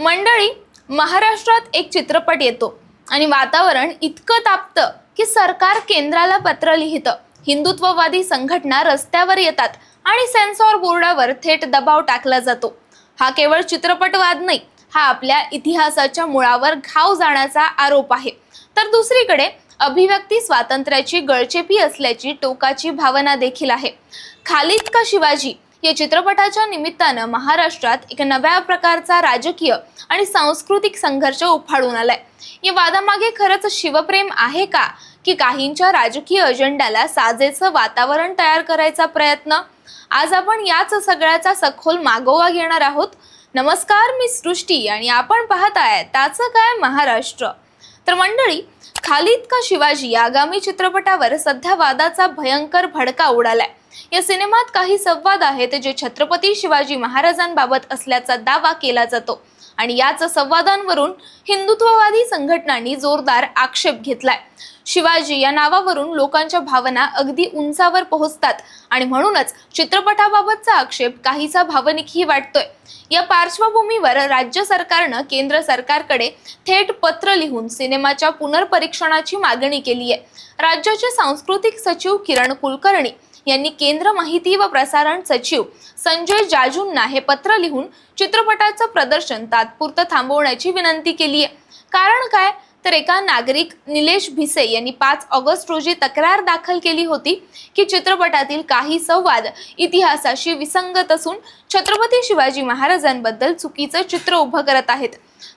मंडळी महाराष्ट्रात एक चित्रपट येतो आणि वातावरण इतकं तापतं की सरकार केंद्राला पत्र लिहितं. हिंदुत्ववादी संघटना रस्त्यावर येतात आणि सेन्सॉर बोर्डावर थेट दबाव टाकला जातो. हा केवळ चित्रपटवाद नाही हा आपल्या इतिहासाच्या मुळावर घाव जाण्याचा आरोप आहे. तर दुसरीकडे अभिव्यक्ती स्वातंत्र्याची गळचेपी असल्याची टोकाची भावना देखील आहे. खालिद का शिवाजी? या चित्रपटाच्या निमित्तानं महाराष्ट्रात एक नव्या प्रकारचा राजकीय आणि सांस्कृतिक संघर्ष उफाळून आलाय. या वादामागे खरंच शिवप्रेम आहे का? की काहींच्या राजकीय अजेंड्याला साजेचं वातावरण तयार करायचा प्रयत्न? आज आपण याच सगळ्याचा सखोल मागोवा घेणार आहोत. नमस्कार मी सृष्टी आणि आपण पाहत आहे त्याचं काय महाराष्ट्र. तर मंडळी खालिद का शिवाजी? या आगामी चित्रपटावर सध्या वादाचा भयंकर भडका उडालाय. या सिनेमात काही संवाद आहेत जे छत्रपती शिवाजी महाराजांबाबत असल्याचा दावा केला जातो. आणि याच संवादांवरून हिंदुत्ववादी संघटनांनी जोरदार आक्षेप घेतलाय. शिवाजी या नावावरून लोकांच्या भावना अगदी उंचावर पोहोचतात आणि म्हणूनच चित्रपटाबाबतचा आक्षेप काहीसा भावनिकही वाटतोय. या पार्श्वभूमीवर राज्य सरकारनं केंद्र सरकारकडे थेट पत्र लिहून सिनेमाच्या पुनर्परीक्षणाची मागणी केली आहे राज्याचे सांस्कृतिक सचिव किरण कुलकर्णी यांनी केंद्र माहिती व प्रसारण सचिव संजय जाजूंना हे पत्र लिहून चित्रपटाचं प्रदर्शन तात्पुरतं थांबवण्याची विनंती केली आहे. कारण काय? तर एका नागरिक निलेश भिसे यांनी पाच ऑगस्ट रोजी तक्रार दाखल केली होती की चित्रपटातील काही संवाद इतिहासाशी विसंगत असून छत्रपती शिवाजी महाराजांबद्दल चुकीचं चित्र उभं करत आहेत.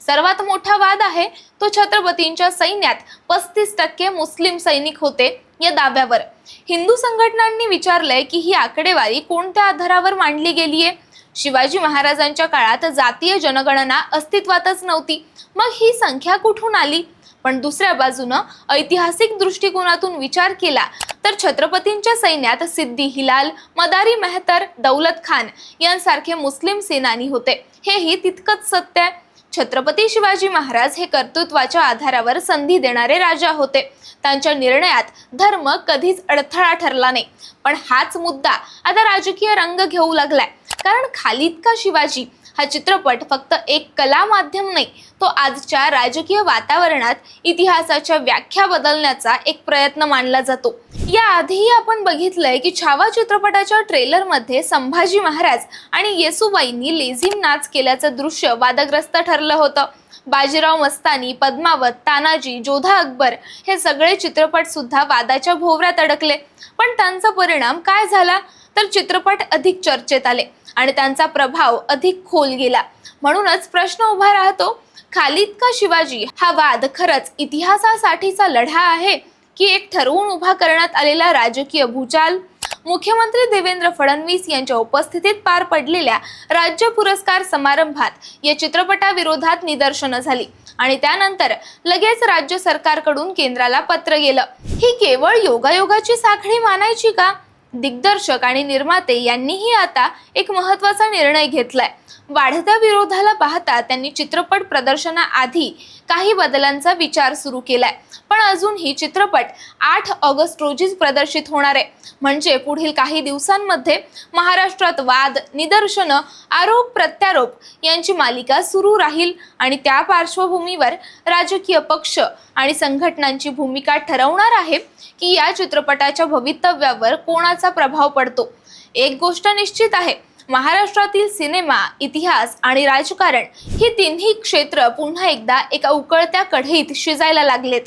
सर्वात मोठा वाद आहे तो छत्रपतींच्या सैन्यात पस्तीस टक्के मुस्लिम सैनिक होते. या दाव्यावर. हिंदू संघटनांनी विचारलंय की ही आकडेवारी कोणत्या आधारावर मांडली गेलीये? शिवाजी महाराजांच्या काळात जातीय जनगणना अस्तित्वातच नव्हती. मग ही संख्या कुठून आली? पण दुसऱ्या बाजूनं ऐतिहासिक दृष्टिकोनातून विचार केला तर छत्रपतींच्या सैन्यात सिद्दी हिलाल मदारी मेहतर दौलत खान यांसारखे मुस्लिम सेनानी होते. हेही तितकंच सत्य आहे. छत्रपती शिवाजी महाराज हे कर्तृत्वाच्या आधारावर संधी देणारे राजा होते. त्यांच्या निर्णयात धर्म कधीच अडथळा ठरला नाही. पण हाच मुद्दा आता राजकीय रंग घेऊ लागलाय. कारण खालिद का शिवाजी? हा चित्रपट फक्त एक कला माध्यम नाही तो आजच्या राजकीय वातावरणात इतिहासाच्या व्याख्या बदलण्याचा एक प्रयत्न मानला जातो. याआधीही आपण बघितलंय की छावा चित्रपटाच्या ट्रेलरमध्ये संभाजी महाराज आणि येसुबाईंनी लेझिम नाच केल्याचं दृश्य वादग्रस्त ठरलं होतं. बाजीराव मस्तानी पद्मावत तानाजी जोधा अकबर हे सगळे चित्रपट सुद्धा वादाच्या भोवऱ्यात अडकले. पण त्यांचा परिणाम काय झाला? तर चित्रपट अधिक चर्चेत आले आणि त्यांचा प्रभाव अधिक खोल गेला. म्हणूनच प्रश्न उभा राहतो खालिद का शिवाजी? हा वाद खरंच इतिहासासाठीचा लढा आहे की एक ठरवून उभा करण्यात आलेला राजकीय भूचाल? मुख्यमंत्री देवेंद्र फडणवीस यांच्या उपस्थितीत पार पडलेल्या राज्य पुरस्कार समारंभात या चित्रपटाविरोधात निदर्शनं झाली आणि त्यानंतर लगेच राज्य सरकारकडून केंद्राला पत्र गेलं. ही केवळ योगायोगाची साखळी मानायची का? दिग्दर्शक आणि निर्माते यांनीही आता एक महत्त्वाचा निर्णय घेतलाय. वाढत्या विरोधाला पाहता त्यांनी चित्रपट प्रदर्शनाआधी काही बदलांचा विचार सुरू केलाय. पण अजूनही चित्रपट आठ ऑगस्ट रोजीच प्रदर्शित होणार आहे. म्हणजे पुढील काही दिवसांमध्ये महाराष्ट्रात वाद निदर्शनं आरोप प्रत्यारोप यांची मालिका सुरू राहील आणि त्या पार्श्वभूमीवर राजकीय पक्ष आणि संघटनांची भूमिका ठरवणार आहे की या चित्रपटाच्या भवितव्यावर कोणाचा प्रभाव पडतो. एक गोष्ट निश्चित आहे महाराष्ट्रातील सिनेमा इतिहास आणि राजकारण ही तिन्ही क्षेत्र पुन्हा एकदा एका उकळत्या कढईत शिजायला लागलेत.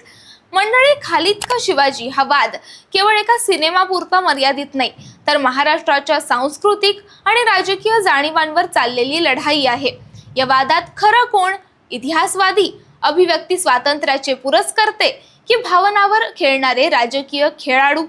मंडळी खालिद का शिवाजी? हा वाद केवळ एका सिनेमापुरता मर्यादित नाही तर महाराष्ट्राच्या सांस्कृतिक आणि राजकीय जाणीवांवर चाललेली लढाई आहे. या वादात खरं कोण? इतिहासवादी अभिव्यक्ती स्वातंत्र्याचे पुरस्कर्ते की भावनावर खेळणारे राजकीय खेळाडू?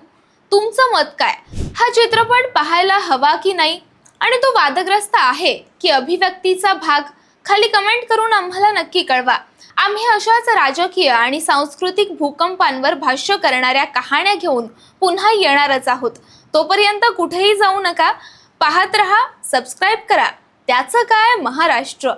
तुमचं मत काय? हा चित्रपट पाहायला हवा की नाही? आणि तो वादग्रस्त आहे की अभिव्यक्तीचा भाग? खाली कमेंट करून आम्हाला नक्की कळवा. आम्ही अशाच राजकीय आणि सांस्कृतिक भूकंपांवर भाष्य करणाऱ्या कहाण्या घेऊन पुन्हा येणारच आहोत. तोपर्यंत कुठेही जाऊ नका. पाहत रहा सबस्क्राईब करा. त्याचं काय? महाराष्ट्र.